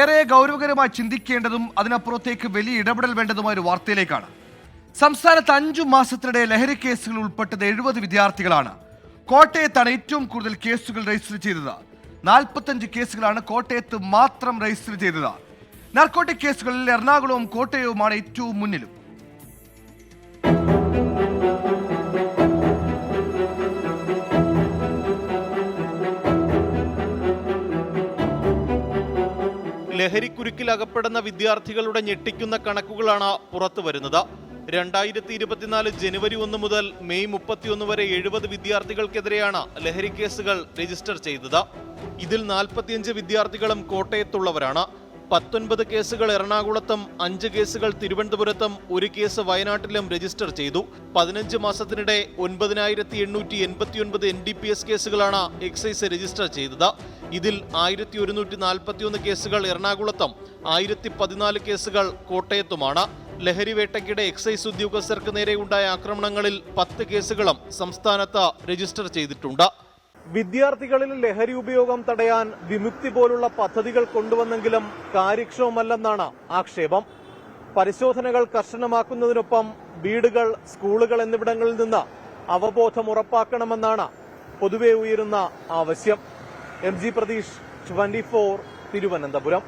ഏറെ ഗൗരവകരമായി ചിന്തിക്കേണ്ടതും അതിനപ്പുറത്തേക്ക് വലിയ ഇടപെടൽ വേണ്ടതുമായ ഒരു വാർത്തയിലേക്കാണ്. സംസ്ഥാനത്ത് അഞ്ചു മാസത്തിനിടെ ലഹരി കേസുകൾ ഉൾപ്പെട്ടത് എഴുപത് വിദ്യാർത്ഥികളാണ്. കോട്ടയത്താണ് ഏറ്റവും കൂടുതൽ കേസുകൾ രജിസ്റ്റർ ചെയ്തത്. നാൽപ്പത്തഞ്ച് കേസുകളാണ് കോട്ടയത്ത് മാത്രം രജിസ്റ്റർ ചെയ്തത്. നാർക്കോട്ടിക് കേസുകളിൽ എറണാകുളവും കോട്ടയവുമാണ് ഏറ്റവും മുന്നിലും. ലഹരിക്കുരുക്കിൽ അകപ്പെടുന്ന വിദ്യാർത്ഥികളുടെ ഞെട്ടിക്കുന്ന കണക്കുകളാണ് പുറത്തു വരുന്നത്. രണ്ടായിരത്തി ഇരുപത്തിനാല് ജനുവരി ഒന്ന് മുതൽ മെയ് മുപ്പത്തിയൊന്ന് വരെ എഴുപത് വിദ്യാർത്ഥികൾക്കെതിരെയാണ് ലഹരി കേസുകൾ രജിസ്റ്റർ ചെയ്തത്. ഇതിൽ നാൽപ്പത്തിയഞ്ച് വിദ്യാർത്ഥികളും കോട്ടയത്തുള്ളവരാണ്. പത്തൊൻപത് കേസുകൾ എറണാകുളത്തും അഞ്ച് കേസുകൾ തിരുവനന്തപുരത്തും ഒരു കേസ് വയനാട്ടിലും രജിസ്റ്റർ ചെയ്തു. പതിനഞ്ച് മാസത്തിനിടെ ഒൻപതിനായിരത്തി എണ്ണൂറ്റി എൺപത്തിയൊൻപത് എൻ ഡി പി എസ് കേസുകളാണ് എക്സൈസ് രജിസ്റ്റർ ചെയ്തത്. ഇതിൽ ആയിരത്തി ഒരുന്നൂറ്റി നാൽപ്പത്തിയൊന്ന് കേസുകൾ എറണാകുളത്തും ആയിരത്തി പതിനാല് കേസുകൾ കോട്ടയത്തുമാണ്. ലഹരിവേട്ടയ്ക്കിടെ എക്സൈസ് ഉദ്യോഗസ്ഥർക്ക് നേരെയുണ്ടായ ആക്രമണങ്ങളിൽ പത്ത് കേസുകളും സംസ്ഥാനത്ത് രജിസ്റ്റർ ചെയ്തിട്ടുണ്ട്. വിദ്യാർത്ഥികളിൽ ലഹരി ഉപയോഗം തടയാൻ വിമുക്തി പോലുള്ള പദ്ധതികൾ കൊണ്ടുവന്നെങ്കിലും കാര്യക്ഷമമല്ലെന്നാണ് ആക്ഷേപം. പരിശോധനകൾ കർശനമാക്കുന്നതിനൊപ്പം വീടുകൾ സ്കൂളുകൾ എന്നിവിടങ്ങളിൽ നിന്ന് അവബോധം ഉറപ്പാക്കണമെന്നാണ് പൊതുവെ ഉയരുന്ന ആവശ്യം. M G Pratheesh twenty four Thiruvananthapuram.